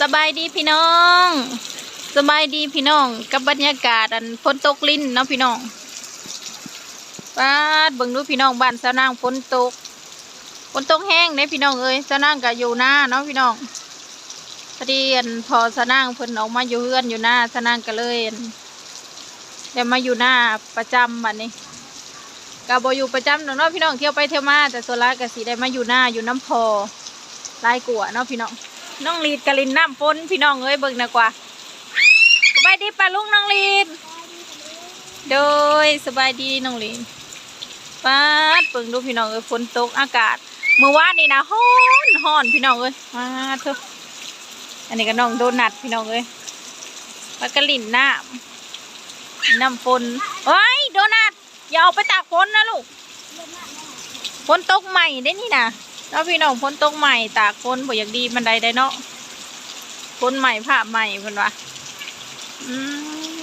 สบายดีพี่น้อง สบายดีพี่น้อง กับบรรยากาศอันฝนตกลิ้นเนาะพี่น้องป้าดเบิ่งดูพี่น้องบ้านสาวนางฝนตกฝนตกแห้งเด้พี่น้องเอ้ยสาวนางก็อยู่หน้าเนาะพี่น้องพอดีอันพอสาวนางเพิ่นออกมาอยู่เฮือนอยู่หน้าสาวนางก็เลยเดี๋ยวมาอยู่หน้าประจำบัดนี้ก็บ่อยู่ประจำเนาะพี่น้องเที่ยวไปเที่ยวมาแต่ส่วนหลายก็สิได้มาอยู่หน้าอยู่น้ำพอลายกว่าเนาะพี่น้อง น้องลีดกะลินน้ำฝนพี่น้องเอ้ยเบิ่งนะกว่าสบายดีป้าลุงน้องลีดโดยสบายดีน้องลีดป้าดเบิ่งดูพี่น้องเอ้ยฝนตกอากาศเมื่อวานนี่นะฮ้อนฮ้อนพี่น้องเอ้ยมาเถอะอันนี้ก็น้องโดนัทพี่น้องเอ้ยปลากระลินน้ำน้ำฝนเฮ้ยโดนัทอย่าเอาไปตากฝนนะลูกฝนตกใหม่ได้นี่นะ แล้วพี่น้องพ้นตกใหม่ตากพ้นบ่อยากดีมันใดได้เนาะพ้นใหม่ผ้าใหม่เพิ่นว่าอืม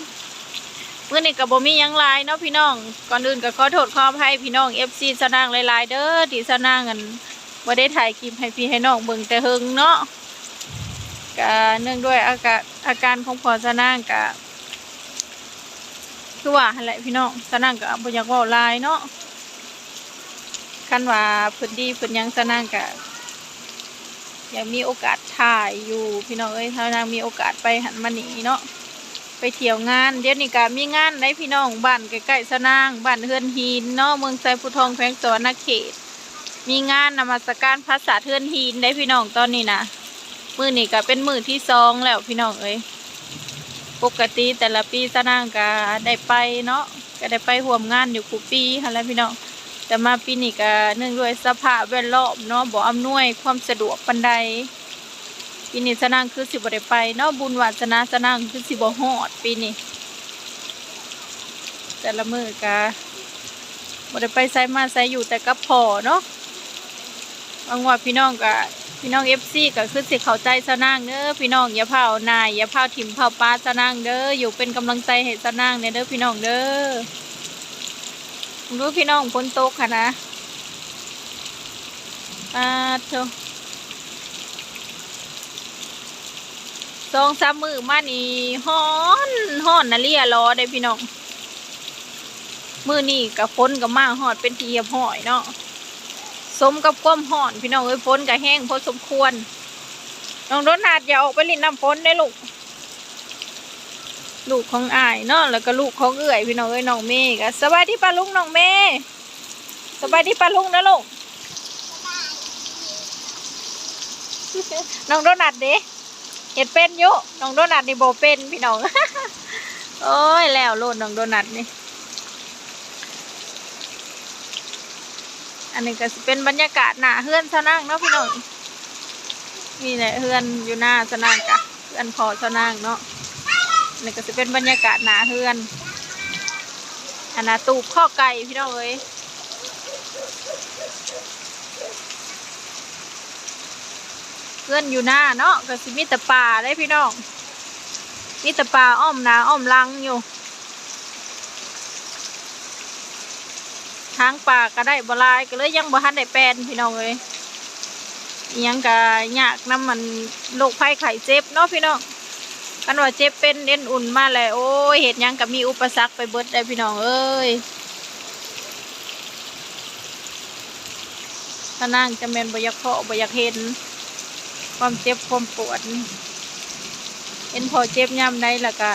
เมื่อนี้กับบ่มียังหลายเนาะพี่น้อง ก่อนอื่นก็ขอโทษขออภัยพี่น้อง FC สนางหลายๆเด้อที่สนางกันบ่ได้ถ่ายคลิปให้พี่ให้น้องเบิ่งแต่เฮิงเนาะก็เนื่องด้วยอากาศอาการของพอสนางก็คือว่าหั่นแหละพี่น้องสนางก็บ่อยากเว้าหลายเนาะ คันว่าเพื้นดีเพื้นยังสนางกะยากมีโอกาสถ่ายอยู่พี่น้องเอ้ยถ้านางมีโอกาสไปหันมาหนีเนาะไปเที่ยวงาน เดี๋ยวนี้ก็มีงานในพี่น้องบ้านใกล้ๆสนางบ้านเฮือนหินเนาะเมืองไซพุทองแขวงสวรรณเขต มีงานนมัสการภาษาเทือนหินได้พี่น้องตอนนี้นะมือนี้ก็เป็นมือที่สองแล้วพี่น้องเอ้ยปกติแต่ละปีสนางก็ได้ไปเนาะก็ได้ไปร่วมงานอยู่กูปีหั่นแหละพี่น้อง แต่มาปีนี้ก็เนื่องด้วยสภาพแวดล้อมเนาะบ่อำนวยความสะดวกปันใดปีนี้สนางคือสิบ่ได้ไปเนาะบุญวาสนาสนางคือสิบ่ฮอดปีนี้แต่ละมือก็บ่ได้ไปไสมาไสอยู่แต่กับพ่อเนาะบางว่าพี่น้องก็พี่น้อง FC ก็คือสิเข้าใจสนางเด้อพี่น้องอย่าเผานายอย่าเผาถิ่มเผาป้าสนางเด้ออยู่เป็นกำลังใจให้สนางเนเด้อพี่น้องเด้อ รู้พี่น้องฝนตกค่ะนะอาเถอะสองสามมือมานี่ฮ้อนฮ้อนนะเลียรอได้พี่น้อง มือนี่กับฝนกับมาหอดเป็นทีเหียบหอยเนาะ สมกับความห่อนพี่น้องเอ้ยฝนกับแห้งพอสมควร น้องโดนัดอย่าออกไปลินน้ำฝนได้ลูก ลูกของอายเนาะแล้วก็ลูกของเอื่อยพี่น้องเอ้ยน้องเมย์ก็สบายที่ปลาลุงน้องเมย์สบายที่ปลาลุงนะลูกน้องโดนัทเด้เห็ดเป็นยุน้องโดนัทนี่โบเป็นพี่น้องโอ้ยแล้วโลดน้องโดนัทนี่อันนี้ก็เป็นบรรยากาศหนาเฮือนสนั่งเนาะพี่น้องนี่แหละเฮือนอยู่หน้าสนั่งกะเฮือนพอสนั่งเนาะ นี่ก็จะเป็นบรรยากาศหนาเฮือนอันนาตูบข้อไก่พี่น้องเอ้ยเพื่อนอยู่หน้าเนาะก็สิมีแต่ป่าได้พี่น้องมีแต่ป่าอ้อมนาอ้อมลังอยู่ทางป่าก็ได้บลายก็เลยยังบ่ทันได้แปลนพี่น้องเอ้ยยังก็ยากน้ำมันโรคภัยไข้เจ็บเนาะพี่น้อง กันว่าเจ็บเป็นเอ็นอุ่นมาเลยโอ้ยเหตุยังกับมีอุปสรรคไปเบิดได้พี่น้องเอ้ยถ้านั่งจะเมนบยากเพาะบยากเห็น ความเจ็บความปวดเห็นพอเจ็บย่ำได้ละก็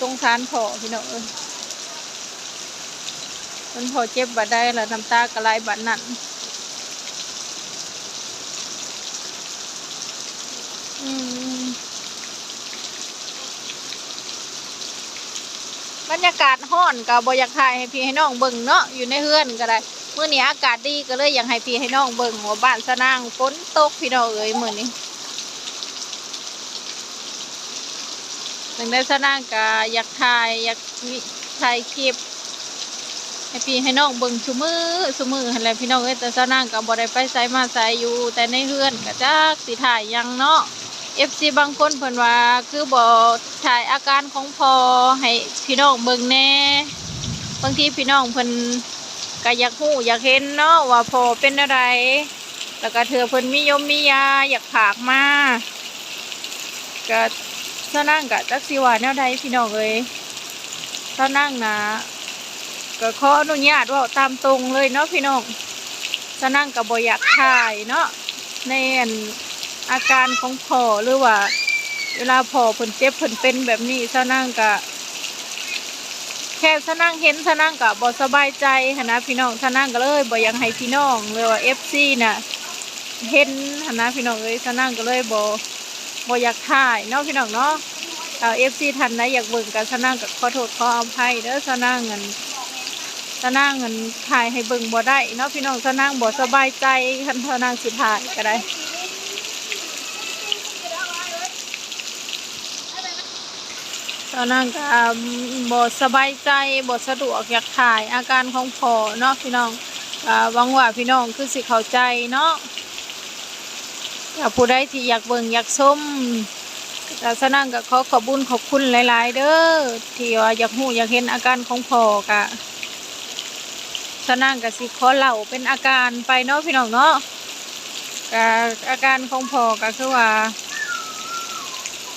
สงสารพอพี่น้องเอ้ยมันพอเจ็บบัดได้ล้วน้ำตากระไรบัดนั่น บรรยากาศห้อนกับบอยากถ่ายให้พี่ให้น้องเบิ่งเนาะอยู่ในเฮือนก็ได้เมื้อนี้อากาศดีก็เลยอยากให้พี่ให้น้องเบิ่งว่าบ้านสนางฝนตกพี่น้องเอ้ยมื้อนี้ถึงได้สนางก็อยากถ่ายอยากถ่ายคลิปให้พี่ให้น้องเบิ่งชุมือชุมือหั่นแหละพี่น้องเอ้ยแต่สนางก็บ่ได้ไปไสมาไสอยู่แต่ในเฮือนก็จักสิถ่ายยังเนาะ เอฟซีบางคนเพิ่นว่าคือบอกถ่ายอาการของพอให้พี่น้องเบิ่งแน่บางทีพี่น้องเพิ่นก็อยากฮู้อยากเห็นเนาะว่าพอเป็นอะไรแล้วก็เธอเพิ่นมียมมียาอยากผากมาก็เท่านั่งกับจักสิว่าแนวใดพี่น้องเอ้ยเท่านั่งนะก็ขออนุญาตว่าตามตรงเลยเนาะพี่น้องเท่านั่งกับบอยากถ่ายเนาะในอัน อาการของพ่อหรือว่า เวลาพ่อเพิ่นเจ็บเพิ่นเป็นแบบนี้เท่านั่งกับแค่เท่านั่งเห็นเท่านั่งกับบ่สบายใจหนะพี่น้องเท่านั่งก็เลยบอยากให้พี่น้องหรือว่า FC น่ะเห็นหนะพี่น้องเอ้ยสนั่งก็เลยบอบอยากถ่ายเนาะพี่น้องเนาะเอาเอฟซีทันนะอยากเบิ่งกันสนั่งกับขอโทษขออภัยเด้อสนั่งเงินสนั่งเงินถ่ายให้เบิ่งบ่ได้เนาะพี่น้องสนั่งบ่สบายใจคันสนั่งสิถ่ายก็ได้ นั่งก็บ่สบายใจบ่สะดวกอยากถ่ายอาการของพ่อเนาะพี่น้องหวังว่าพี่น้องคือสิเข้าใจเนาะถ้าผู้ใดที่อยากเบิ่งอยากชมก็สนั่งก็ขอขอบคุญขอบคุณหลาย ๆ เด้อที่ว่าอยากหูอยากเห็นอาการของพ่อกะสนั่งก็สิขอเล่าเป็นอาการไปเนาะพี่น้องเนาะกอาการของพ่อก็คือว่า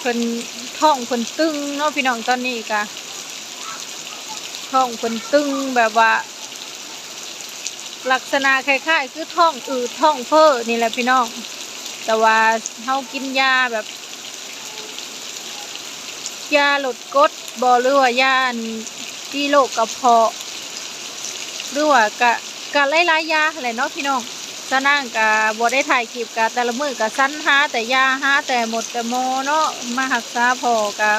เพิ่นท้องเพิ่นตึงเนาะพี่น้องตอนนี้ก็ท้องเพิ่นตึงแบบว่า ลักษณะคล้ายๆคือท้องอืดท้องเฟ้อนี่แหละพี่น้อง แต่ว่าเฮากินยาแบบ ยาลดกดบอหรือว่ายาที่โรคกระเพาะหรือว่ากะกะหลายๆยาอะไรเนาะพี่น้อง สนั่งกะบ่ได้ถ่ายคลิปกะแต่ละมือกะสั้นหาแต่ยาหาแต่หมดแต่โมเนาะมาหักษาพอกะ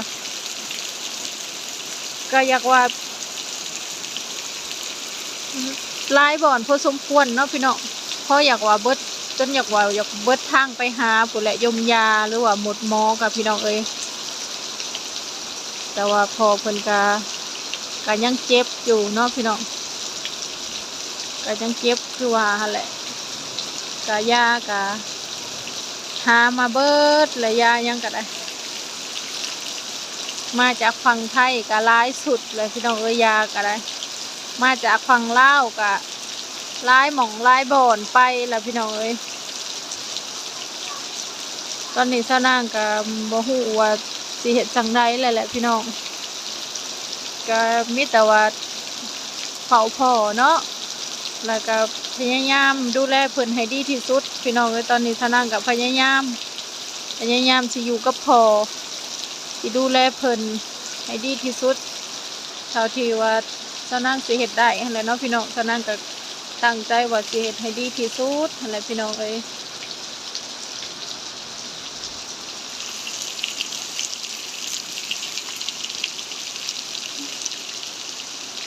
ก็อยากว่าลายบ่อนพอสมควรเนาะพี่น้องเพราะอยากว่าเบิดจนอยากว่าอยากเบิดทางไปหาผู้นแหละยมยาหรือว่าหมดหมอกับพี่น้องเอ้ยแต่ว่าพอเพิ่นกาก็ยังเจ็บอยู่เนาะพี่น้องก็ยังเจ็บคือว่าหั่นแหละ กะยากะหามาเบิดและยายังก็ได้มาจากฝั่งไทยกะร้ายสุดเลยพี่น้องเอ้ยยาก็ได้มาจากฝั่งลาวกะลายหม่องลายบ่อนไปแล้วพี่น้องเอ้ยตอนนี้ซานางก็บ่ฮู้ว่าสิเฮ็ดจังไดแหละแหละพี่น้องก็มีแต่ว่าเฝ้าพ่อเนาะ แล้วก็พยายามดูแลเพิ่นให้ดีที่สุด พี่น้องเอ้ยตอนนี้ซานางก็พยายาม พยายามสิอยู่กับพ่อสิดูแลเพิ่นให้ดีที่สุด เท่าที่ว่าซานางสิเฮ็ดได้หั่นและเนาะพี่น้องซานางก็ตั้งใจว่าสิเฮ็ดให้ดีที่สุดอะไรพี่น้องเอ้ย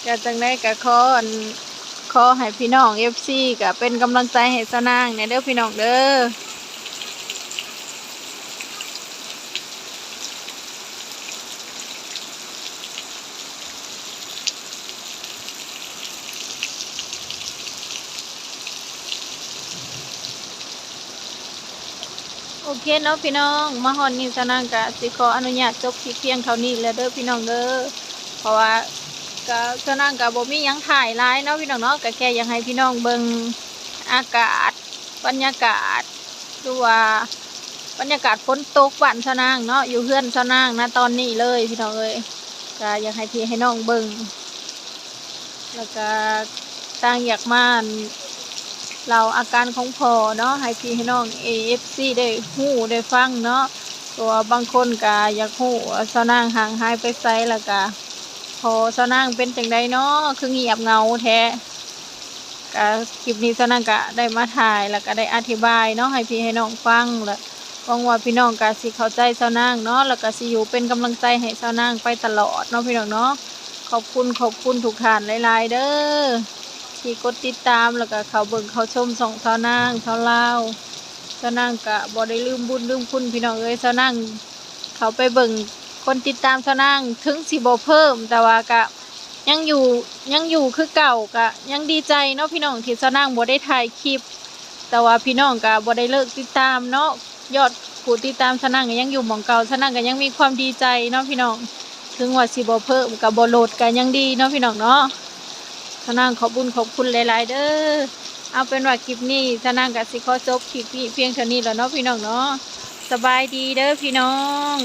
ก็จังได้ก็ขออัน ขอให้พี่น้อง FC ก็เป็นกำลังใจให้สาวนางเนี่ยเด้อพี่น้องเด้อโอเคเนาะพี่น้องมาฮอนนี่สาวนางก็สิขออนุญาตจบคลิปเพียงเท่านี้แล้วเด้อพี่น้องเด้อเพราะว่า ก็สนั่งกับบ่มียังถ่ายหลายเนาะพี่น้องเนาะก็แค่ยากให้พี่น้องเบิ่งอากาศ บรรยากาศดูว่าบรรยากาศฝนตกบ้านสนางเนาะอยู่เพื่อนสนางนะตอนนี้เลยพี่น้องเอ้ยก็อยากให้พี่ให้น้องเบิ่งแล้วก็ต่างอยากมาเราอาการของพอเนาะให้พี่ให้น้อง AFC ได้ฮู้ได้ฟังเนาะตัวบางคนก็อยากฮู้ว่าสนางห่างหายไปไสแล้วก็ อสนางเป็นจังใดเนาะคือเงียบเงาแท้ก็คลิปนี้สนางก็ได้มาถ่ายแล้วก็ได้อธิบายเนาะให้พี่ให้น้องฟังแล้วหวังว่าพี่น้องก็สิเข้าใจสนางเนาะแล้วก็สิอยู่เป็นกำลังใจให้สนางไปตลอดเนาะพี่น้องเนาะขอบคุณขอบคุณทุกท่านหลาย ๆ เด้อที่กดติดตามแล้วก็เขาเบิ่งเขาชมสองสาวนางสาวลาสาวนางก็บ่ได้ลืมบุญลืมคุณพี่น้องเอ้ยสาวนางเขาไปเบิ่ง คนติดตามเท่านั่งถึงสิบเพิ่ม แต่ว่ากะยังอยู่ยังอยู่คือเก่ากะยังดีใจเนาะพี่น้องที่เท่านั่งบ่ได้ถ่ายคลิป แต่ว่าพี่น้องกะบ่ได้เลิกติดตามเนาะยอดผู้ติดตามเท่านั่งก็ยังอยู่หมองเก่าเท่านั่งก็ยังมีความดีใจเนาะพี่น้องถึงว่าสิบเพิ่มกับบ่โหลดก็ยังดีเนาะพี่น้องเนาะเท่านั่งขอบคุญขอบคุณหลาย ๆ เด้อเอาเป็นว่าคลิปนี้สนางกับสิขอจบคลิปนี้เพียงเท่านี้แล้วเนาะพี่น้องเนาะสบายดีเด้อพี่น้อง